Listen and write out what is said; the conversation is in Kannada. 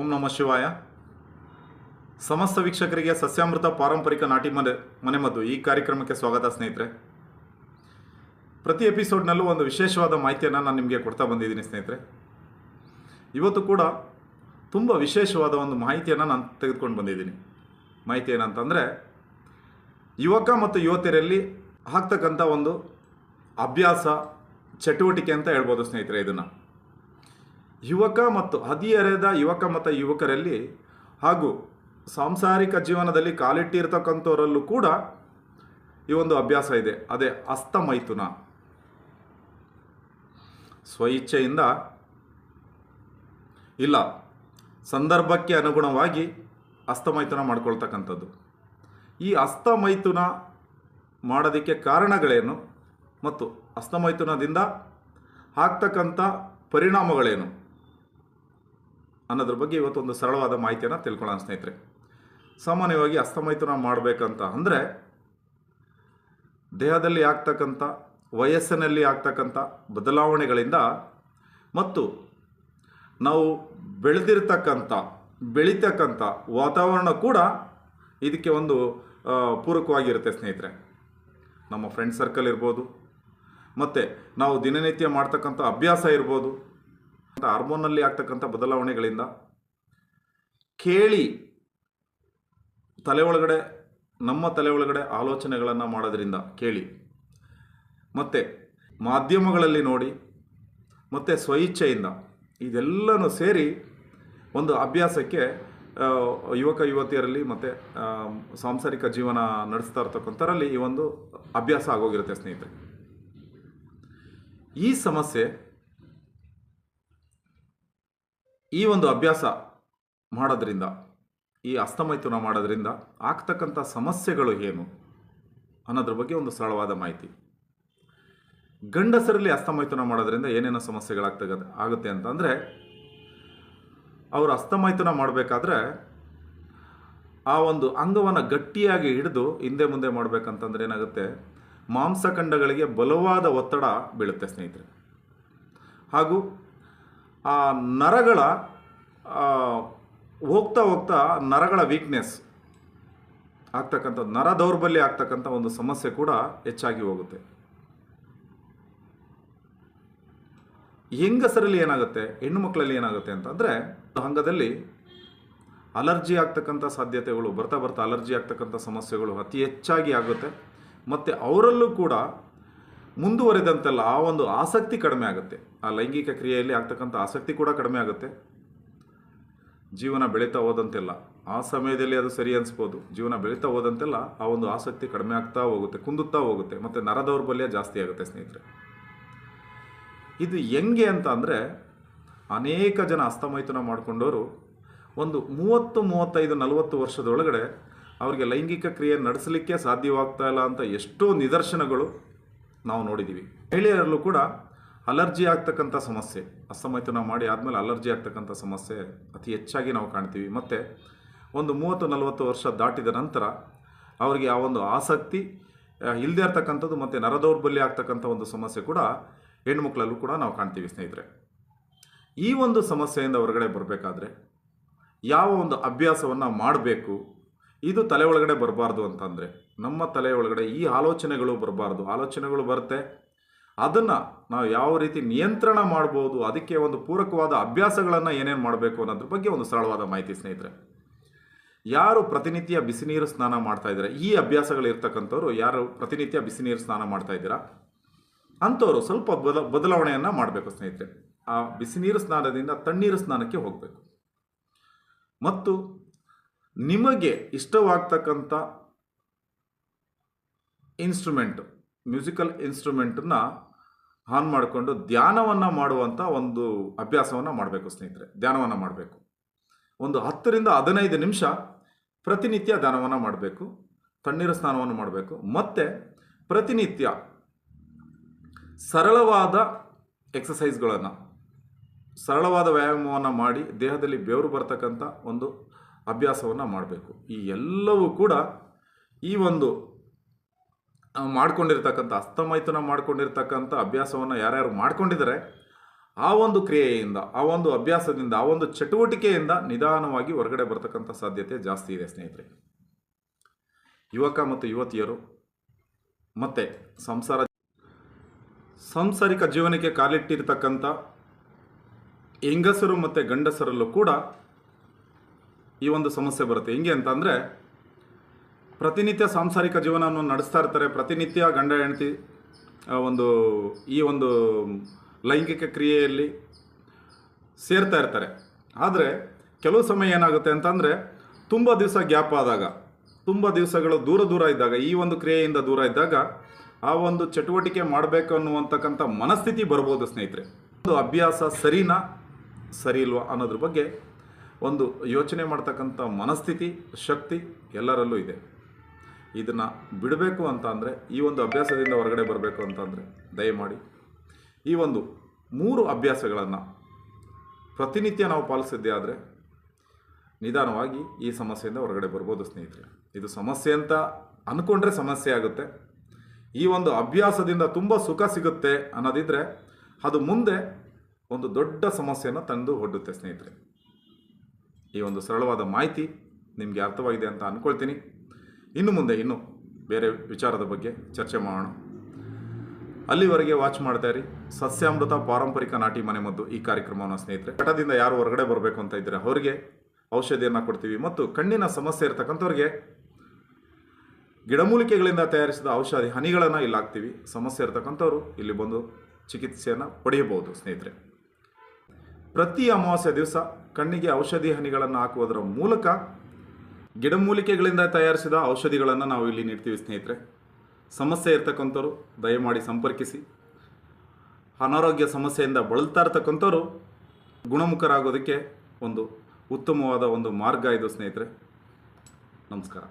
ಓಂ ನಮಃ ಶಿವಾಯ. ಸಮಸ್ತ ವೀಕ್ಷಕರಿಗೆ ಸಸ್ಯಾಮೃತ ಪಾರಂಪರಿಕ ನಾಟಿ ಮನೆ ಮನೆಮದ್ದು ಈ ಕಾರ್ಯಕ್ರಮಕ್ಕೆ ಸ್ವಾಗತ ಸ್ನೇಹಿತರೆ. ಪ್ರತಿ ಎಪಿಸೋಡ್ನಲ್ಲೂ ಒಂದು ವಿಶೇಷವಾದ ಮಾಹಿತಿಯನ್ನು ನಾನು ನಿಮಗೆ ಕೊಡ್ತಾ ಬಂದಿದ್ದೀನಿ ಸ್ನೇಹಿತರೆ. ಇವತ್ತು ಕೂಡ ತುಂಬ ವಿಶೇಷವಾದ ಒಂದು ಮಾಹಿತಿಯನ್ನು ನಾನು ತೆಗೆದುಕೊಂಡು ಬಂದಿದ್ದೀನಿ. ಮಾಹಿತಿ ಏನಂತಂದರೆ, ಯುವಕ ಮತ್ತು ಯುವತಿಯರಲ್ಲಿ ಆಗ್ತಕ್ಕಂಥ ಒಂದು ಅಭ್ಯಾಸ, ಚಟುವಟಿಕೆ ಅಂತ ಹೇಳ್ಬೋದು ಸ್ನೇಹಿತರೆ ಇದನ್ನು. ಯುವಕ ಮತ್ತು ಹದಿಹರೆಯದ ಯುವಕ ಮತ್ತು ಯುವಕರಲ್ಲಿ ಹಾಗೂ ಸಾಂಸಾರಿಕ ಜೀವನದಲ್ಲಿ ಕಾಲಿಟ್ಟಿರ್ತಕ್ಕಂಥವರಲ್ಲೂ ಕೂಡ ಈ ಒಂದು ಅಭ್ಯಾಸ ಇದೆ. ಅದೇ ಅಸ್ತಮೈಥುನ. ಸ್ವಇಚ್ಛೆಯಿಂದ ಇಲ್ಲ. ಸಂದರ್ಭಕ್ಕೆ ಅನುಗುಣವಾಗಿ ಅಸ್ತಮೈಥುನ ಮಾಡ್ಕೊಳ್ತಕ್ಕಂಥದ್ದು. ಈ ಅಸ್ತಮೈಥುನ ಮಾಡೋದಕ್ಕೆ ಕಾರಣಗಳೇನು ಮತ್ತು ಅಸ್ತಮೈಥುನದಿಂದ ಆಗ್ತಕ್ಕಂಥ ಪರಿಣಾಮಗಳೇನು? ಅನ್ನೋದ್ರ ಬಗ್ಗೆ ಇವತ್ತು ಒಂದು ಸರಳವಾದ ಮಾಹಿತಿಯನ್ನು ತಿಳ್ಕೊಳ್ಳೋಣ ಸ್ನೇಹಿತರೆ. ಸಾಮಾನ್ಯವಾಗಿ ಹಸ್ತಮೈಥುನ ಮಾಡಬೇಕಂತ ಅಂದರೆ ದೇಹದಲ್ಲಿ ಆಗ್ತಕ್ಕಂಥ, ವಯಸ್ಸಿನಲ್ಲಿ ಆಗ್ತಕ್ಕಂಥ ಬದಲಾವಣೆಗಳಿಂದ ಮತ್ತು ನಾವು ಬೆಳೆದಿರ್ತಕ್ಕಂಥ, ಬೆಳೀತಕ್ಕಂಥ ವಾತಾವರಣ ಕೂಡ ಇದಕ್ಕೆ ಒಂದು ಪೂರಕವಾಗಿರುತ್ತೆ ಸ್ನೇಹಿತರೆ. ನಮ್ಮ ಫ್ರೆಂಡ್ ಸರ್ಕಲ್ ಇರ್ಬೋದು, ಮತ್ತು ನಾವು ದಿನನಿತ್ಯ ಮಾಡ್ತಕ್ಕಂಥ ಅಭ್ಯಾಸ ಇರ್ಬೋದು ಹಾರ್ಮೋನಲ್ಲಿ ಆಗ್ತಕ್ಕಂಥ ಬದಲಾವಣೆಗಳಿಂದ ಕೇಳಿ ತಲೆ ಒಳಗಡೆ ನಮ್ಮ ತಲೆ ಒಳಗಡೆ ಆಲೋಚನೆಗಳನ್ನು ಮಾಡೋದ್ರಿಂದ ಕೇಳಿ. ಮತ್ತು ಮಾಧ್ಯಮಗಳಲ್ಲಿ ನೋಡಿ, ಮತ್ತು ಸ್ವಇಚ್ಛೆಯಿಂದ ಇದೆಲ್ಲನೂ ಸೇರಿ ಒಂದು ಅಭ್ಯಾಸಕ್ಕೆ ಯುವಕ ಯುವತಿಯರಲ್ಲಿ ಮತ್ತು ಸಾಂಸಾರಿಕ ಜೀವನ ನಡೆಸ್ತಾ ಇರ್ತಕ್ಕಂಥರಲ್ಲಿ ಈ ಒಂದು ಅಭ್ಯಾಸ ಆಗೋಗಿರುತ್ತೆ ಸ್ನೇಹಿತರೆ. ಈ ಸಮಸ್ಯೆ ಈ ಒಂದು ಅಭ್ಯಾಸ ಮಾಡೋದ್ರಿಂದ, ಈ ಅಸ್ತಮೈಥುನ ಮಾಡೋದ್ರಿಂದ ಆಗ್ತಕ್ಕಂಥ ಸಮಸ್ಯೆಗಳು ಏನು ಅನ್ನೋದ್ರ ಬಗ್ಗೆ ಒಂದು ಸರಳವಾದ ಮಾಹಿತಿ. ಗಂಡಸರಲ್ಲಿ ಅಸ್ತಮೈಥುನ ಮಾಡೋದ್ರಿಂದ ಏನೇನೋ ಸಮಸ್ಯೆಗಳಾಗ್ತಗ ಆಗುತ್ತೆ ಅಂತಂದರೆ ಅವರು ಅಸ್ತಮೈಥುನ ಮಾಡಬೇಕಾದ್ರೆ ಆ ಒಂದು ಅಂಗವನ್ನು ಗಟ್ಟಿಯಾಗಿ ಹಿಡಿದು ಹಿಂದೆ ಮುಂದೆ ಮಾಡಬೇಕಂತಂದ್ರೆ ಏನಾಗುತ್ತೆ, ಮಾಂಸಖಂಡಗಳಿಗೆ ಬಲವಾದ ಒತ್ತಡ ಬೀಳುತ್ತೆ ಸ್ನೇಹಿತರೆ. ಹಾಗೂ ಆ ನರಗಳ ಹೋಗ್ತಾ ಹೋಗ್ತಾ ನರಗಳ ವೀಕ್ನೆಸ್ ಆಗ್ತಕ್ಕಂಥ, ನರ ದೌರ್ಬಲ್ಯ ಆಗ್ತಕ್ಕಂಥ ಒಂದು ಸಮಸ್ಯೆ ಕೂಡ ಹೆಚ್ಚಾಗಿ ಹೋಗುತ್ತೆ. ಹೆಂಗಸರಲ್ಲಿ ಏನಾಗುತ್ತೆ, ಹೆಣ್ಣು ಮಕ್ಕಳಲ್ಲಿ ಏನಾಗುತ್ತೆ ಅಂತಂದರೆ, ಅಂಗದಲ್ಲಿ ಅಲರ್ಜಿ ಆಗ್ತಕ್ಕಂಥ ಸಾಧ್ಯತೆಗಳು, ಬರ್ತಾ ಬರ್ತಾ ಅಲರ್ಜಿ ಆಗ್ತಕ್ಕಂಥ ಸಮಸ್ಯೆಗಳು ಅತಿ ಹೆಚ್ಚಾಗಿ ಆಗುತ್ತೆ. ಮತ್ತು ಅವರಲ್ಲೂ ಕೂಡ ಮುಂದುವರೆದಂತೆಲ್ಲ ಆ ಒಂದು ಆಸಕ್ತಿ ಕಡಿಮೆ ಆಗುತ್ತೆ. ಆ ಲೈಂಗಿಕ ಕ್ರಿಯೆಯಲ್ಲಿ ಆಗ್ತಕ್ಕಂಥ ಆಸಕ್ತಿ ಕೂಡ ಕಡಿಮೆ ಆಗುತ್ತೆ. ಜೀವನ ಬೆಳೀತಾ ಹೋದಂತೆಲ್ಲ, ಆ ಸಮಯದಲ್ಲಿ ಅದು ಸರಿ ಅನಿಸ್ಬೋದು. ಜೀವನ ಬೆಳೀತಾ ಹೋದಂತೆಲ್ಲ ಆ ಒಂದು ಆಸಕ್ತಿ ಕಡಿಮೆ ಆಗ್ತಾ ಹೋಗುತ್ತೆ, ಕುಂದುತ್ತಾ ಹೋಗುತ್ತೆ. ಮತ್ತು ನರದೌರ್ಬಲ್ಯ ಜಾಸ್ತಿ ಆಗುತ್ತೆ ಸ್ನೇಹಿತರೆ. ಇದು ಹೆಂಗೆ ಅಂತ ಅಂದರೆ, ಅನೇಕ ಜನ ಅಸ್ತಮೈತನ ಮಾಡಿಕೊಂಡವರು ಒಂದು ಮೂವತ್ತು, ಮೂವತ್ತೈದು, ನಲವತ್ತು ವರ್ಷದೊಳಗಡೆ ಅವರಿಗೆ ಲೈಂಗಿಕ ಕ್ರಿಯೆ ನಡೆಸಲಿಕ್ಕೆ ಸಾಧ್ಯವಾಗ್ತಾ ಇಲ್ಲ ಅಂತ ಎಷ್ಟೋ ನಿದರ್ಶನಗಳು ನಾವು ನೋಡಿದ್ದೀವಿ. ಮಹಿಳೆಯರಲ್ಲೂ ಕೂಡ ಅಲರ್ಜಿ ಆಗ್ತಕ್ಕಂಥ ಸಮಸ್ಯೆ. ಅಸಮಯತನ ಮಾಡಿ ಆದಮೇಲೆ ಅಲರ್ಜಿ ಆಗ್ತಕ್ಕಂಥ ಸಮಸ್ಯೆ ಅತಿ ಹೆಚ್ಚಾಗಿ ನಾವು ಕಾಣ್ತೀವಿ. ಮತ್ತು ಒಂದು ಮೂವತ್ತು, ನಲವತ್ತು ವರ್ಷ ದಾಟಿದ ನಂತರ ಅವರಿಗೆ ಆ ಒಂದು ಆಸಕ್ತಿ ಇಲ್ಲದೆ ಇರ್ತಕ್ಕಂಥದ್ದು ಮತ್ತು ನರದೌರ್ಬಲ್ಯ ಆಗ್ತಕ್ಕಂಥ ಒಂದು ಸಮಸ್ಯೆ ಕೂಡ ಹೆಣ್ಮಕ್ಳಲ್ಲೂ ಕೂಡ ನಾವು ಕಾಣ್ತೀವಿ ಸ್ನೇಹಿತರೆ. ಈ ಒಂದು ಸಮಸ್ಯೆಯಿಂದ ಹೊರಗಡೆ ಬರಬೇಕಾದ್ರೆ ಯಾವ ಒಂದು ಅಭ್ಯಾಸವನ್ನು ಮಾಡಬೇಕು ಇದು ತಲೆ ಒಳಗಡೆ ಬರಬಾರ್ದು ಅಂತಂದರೆ, ನಮ್ಮ ತಲೆ ಒಳಗಡೆ ಈ ಆಲೋಚನೆಗಳು ಬರಬಾರ್ದು. ಆಲೋಚನೆಗಳು ಬರುತ್ತೆ. ಅದನ್ನು ನಾವು ಯಾವ ರೀತಿ ನಿಯಂತ್ರಣ ಮಾಡ್ಬೋದು, ಅದಕ್ಕೆ ಒಂದು ಪೂರಕವಾದ ಅಭ್ಯಾಸಗಳನ್ನು ಏನೇನು ಮಾಡಬೇಕು ಅನ್ನೋದ್ರ ಬಗ್ಗೆ ಒಂದು ಸರಳವಾದ ಮಾಹಿತಿ ಸ್ನೇಹಿತರೆ. ಯಾರು ಪ್ರತಿನಿತ್ಯ ಬಿಸಿನೀರು ಸ್ನಾನ ಮಾಡ್ತಾ ಇದ್ದಾರೆ? ಈ ಅಭ್ಯಾಸಗಳು ಇರ್ತಕ್ಕಂಥವ್ರು ಯಾರು ಪ್ರತಿನಿತ್ಯ ಬಿಸಿನೀರು ಸ್ನಾನ ಮಾಡ್ತಾ ಇದ್ದೀರಾ? ಅಂಥವ್ರು ಸ್ವಲ್ಪ ಬದಲ ಬದಲಾವಣೆಯನ್ನು ಮಾಡಬೇಕು ಸ್ನೇಹಿತರೆ. ಆ ಬಿಸಿನೀರು ಸ್ನಾನದಿಂದ ತಣ್ಣೀರು ಸ್ನಾನಕ್ಕೆ ಹೋಗಬೇಕು. ಮತ್ತು ನಿಮಗೆ ಇಷ್ಟವಾಗ್ತಕ್ಕಂಥ ಇನ್ಸ್ಟ್ರೂಮೆಂಟ್ ಮ್ಯೂಸಿಕಲ್ ಇನ್ಸ್ಟ್ರೂಮೆಂಟನ್ನ ಆನ್ ಮಾಡಿಕೊಂಡು ಧ್ಯಾನವನ್ನು ಮಾಡುವಂಥ ಒಂದು ಅಭ್ಯಾಸವನ್ನು ಮಾಡಬೇಕು ಸ್ನೇಹಿತರೆ. ಧ್ಯಾನವನ್ನು ಮಾಡಬೇಕು. ಒಂದು ಹತ್ತರಿಂದ ಹದಿನೈದು ನಿಮಿಷ ಪ್ರತಿನಿತ್ಯ ಧ್ಯಾನವನ್ನು ಮಾಡಬೇಕು. ತಣ್ಣೀರು ಸ್ನಾನವನ್ನು ಮಾಡಬೇಕು. ಮತ್ತು ಪ್ರತಿನಿತ್ಯ ಸರಳವಾದ ಎಕ್ಸಸೈಸ್ಗಳನ್ನು ಸರಳವಾದ ವ್ಯಾಯಾಮವನ್ನು ಮಾಡಿ ದೇಹದಲ್ಲಿ ಬೆವರು ಬರ್ತಕ್ಕಂಥ ಒಂದು ಅಭ್ಯಾಸವನ್ನು ಮಾಡಬೇಕು. ಈ ಎಲ್ಲವೂ ಕೂಡ ಈ ಒಂದು ಮಾಡ್ಕೊಂಡಿರ್ತಕ್ಕಂಥ ಹಸ್ತಮೈಥುನ ಮಾಡ್ಕೊಂಡಿರ್ತಕ್ಕಂಥ ಅಭ್ಯಾಸವನ್ನು ಯಾರ್ಯಾರು ಮಾಡ್ಕೊಂಡಿದ್ದಾರೆ, ಆ ಒಂದು ಕ್ರಿಯೆಯಿಂದ, ಆ ಒಂದು ಅಭ್ಯಾಸದಿಂದ, ಆ ಒಂದು ಚಟುವಟಿಕೆಯಿಂದ ನಿಧಾನವಾಗಿ ಹೊರಗಡೆ ಬರ್ತಕ್ಕಂಥ ಸಾಧ್ಯತೆ ಜಾಸ್ತಿ ಇದೆ ಸ್ನೇಹಿತರೆ. ಯುವಕ ಮತ್ತು ಯುವತಿಯರು, ಮತ್ತು ಸಂಸಾರ ಸಾಂಸಾರಿಕ ಜೀವನಕ್ಕೆ ಕಾಲಿಟ್ಟಿರ್ತಕ್ಕಂಥ ಹೆಂಗಸರು ಮತ್ತು ಗಂಡಸರಲ್ಲೂ ಕೂಡ ಈ ಒಂದು ಸಮಸ್ಯೆ ಬರುತ್ತೆ. ಹೆಂಗೆ ಅಂತ ಅಂದರೆ ಪ್ರತಿನಿತ್ಯ ಸಾಂಸಾರಿಕ ಜೀವನವನ್ನು ನಡೆಸ್ತಾ ಇರ್ತಾರೆ. ಪ್ರತಿನಿತ್ಯ ಗಂಡ, ಹೆಂಡತಿ ಒಂದು, ಈ ಒಂದು ಲೈಂಗಿಕ ಕ್ರಿಯೆಯಲ್ಲಿ ಸೇರ್ತಾ ಇರ್ತಾರೆ. ಆದರೆ, ಕೆಲವು ಸಮಯ ಏನಾಗುತ್ತೆ ಅಂತಂದರೆ, ತುಂಬ ದಿವಸ ಗ್ಯಾಪ್ ಆದಾಗ, ತುಂಬ ದಿವಸಗಳು ದೂರ ದೂರ ಇದ್ದಾಗ, ಈ ಒಂದು ಕ್ರಿಯೆಯಿಂದ ದೂರ ಇದ್ದಾಗ, ಆ ಒಂದು ಚಟುವಟಿಕೆ ಮಾಡಬೇಕು ಅನ್ನುವಂತಕ್ಕಂಥ ಮನಸ್ಥಿತಿ ಬರ್ಬೋದು ಸ್ನೇಹಿತರೆ. ಒಂದು ಅಭ್ಯಾಸ ಸರಿನಾ, ಸರಿ ಇಲ್ವಾ ಅನ್ನೋದ್ರ ಬಗ್ಗೆ ಒಂದು ಯೋಚನೆ ಮಾಡ್ತಕ್ಕಂಥ ಮನಸ್ಥಿತಿ, ಶಕ್ತಿ ಎಲ್ಲರಲ್ಲೂ ಇದೆ. ಇದನ್ನು ಬಿಡಬೇಕು ಅಂತ ಅಂದರೆ ಈ ಒಂದು ಅಭ್ಯಾಸದಿಂದ ಹೊರಗಡೆ ಬರಬೇಕು ಅಂತಂದರೆ, ದಯಮಾಡಿ. ಈ ಒಂದು ಮೂರು ಅಭ್ಯಾಸಗಳನ್ನು ಪ್ರತಿನಿತ್ಯ ನಾವು ಪಾಲಿಸಿದ್ದೇ ಆದರೆ, ನಿಧಾನವಾಗಿ ಈ ಸಮಸ್ಯೆಯಿಂದ ಹೊರಗಡೆ ಬರ್ಬೋದು ಸ್ನೇಹಿತರೆ. ಇದು ಸಮಸ್ಯೆ ಅಂತ ಅಂದ್ಕೊಂಡ್ರೆ ಸಮಸ್ಯೆ ಆಗುತ್ತೆ. ಈ ಒಂದು ಅಭ್ಯಾಸದಿಂದ ತುಂಬ ಸುಖ ಸಿಗುತ್ತೆ ಅನ್ನೋದಿದ್ದರೆ ಅದು ಮುಂದೆ ಒಂದು ದೊಡ್ಡ ಸಮಸ್ಯೆಯನ್ನು ತಂದು ಒಡ್ಡುತ್ತೆ ಸ್ನೇಹಿತರೆ. ಈ ಒಂದು ಸರಳವಾದ ಮಾಹಿತಿ ನಿಮಗೆ ಅರ್ಥವಾಗಿದೆ ಅಂತ ಅಂದ್ಕೊಳ್ತೀನಿ ಇನ್ನು ಮುಂದೆ ಇನ್ನು ಬೇರೆ ವಿಚಾರದ ಬಗ್ಗೆ ಚರ್ಚೆ ಮಾಡೋಣ. ಅಲ್ಲಿವರೆಗೆ ವಾಚ್ ಮಾಡ್ತಾ ಇರಿ. ಸಸ್ಯಾಮೃತ ಪಾರಂಪರಿಕ ನಾಟಿ ಮನೆಮದ್ದು ಈ ಕಾರ್ಯಕ್ರಮವನ್ನು ಸ್ನೇಹಿತರೆ. ಕಟದಿಂದ ಯಾರು ಹೊರಗಡೆ ಬರಬೇಕು ಅಂತ ಇದ್ದರೆ ಅವರಿಗೆ ಔಷಧಿಯನ್ನು ಕೊಡ್ತೀವಿ ಮತ್ತು ಕಣ್ಣಿನ ಸಮಸ್ಯೆ ಇರತಕ್ಕಂಥವ್ರಿಗೆ ಗಿಡಮೂಲಿಕೆಗಳಿಂದ ತಯಾರಿಸಿದ ಔಷಧಿ ಹನಿಗಳನ್ನು ಇಲ್ಲಿ ಸಮಸ್ಯೆ ಇರತಕ್ಕಂಥವ್ರು ಇಲ್ಲಿ ಬಂದು ಚಿಕಿತ್ಸೆಯನ್ನು ಪಡೆಯಬಹುದು ಸ್ನೇಹಿತರೆ. ಪ್ರತಿ ಅಮಾವಾಸ್ಯ ದಿವಸ ಕಣ್ಣಿಗೆ ಔಷಧಿ ಹನಿಗಳನ್ನು ಹಾಕುವುದರ ಮೂಲಕ ಗಿಡಮೂಲಿಕೆಗಳಿಂದ ತಯಾರಿಸಿದ ಔಷಧಿಗಳನ್ನು ನಾವು ಇಲ್ಲಿ ನೀಡ್ತೀವಿ, ಸ್ನೇಹಿತರೆ. ಸಮಸ್ಯೆ ಇರ್ತಕ್ಕಂಥವ್ರು, ದಯಮಾಡಿ ಸಂಪರ್ಕಿಸಿ. ಅನಾರೋಗ್ಯ ಸಮಸ್ಯೆಯಿಂದ ಬಳಲ್ತಾ ಇರ್ತಕ್ಕಂಥವ್ರು ಗುಣಮುಖರಾಗೋದಕ್ಕೆ ಒಂದು ಉತ್ತಮವಾದ ಒಂದು ಮಾರ್ಗ ಇದು, ಸ್ನೇಹಿತರೆ. ನಮಸ್ಕಾರ.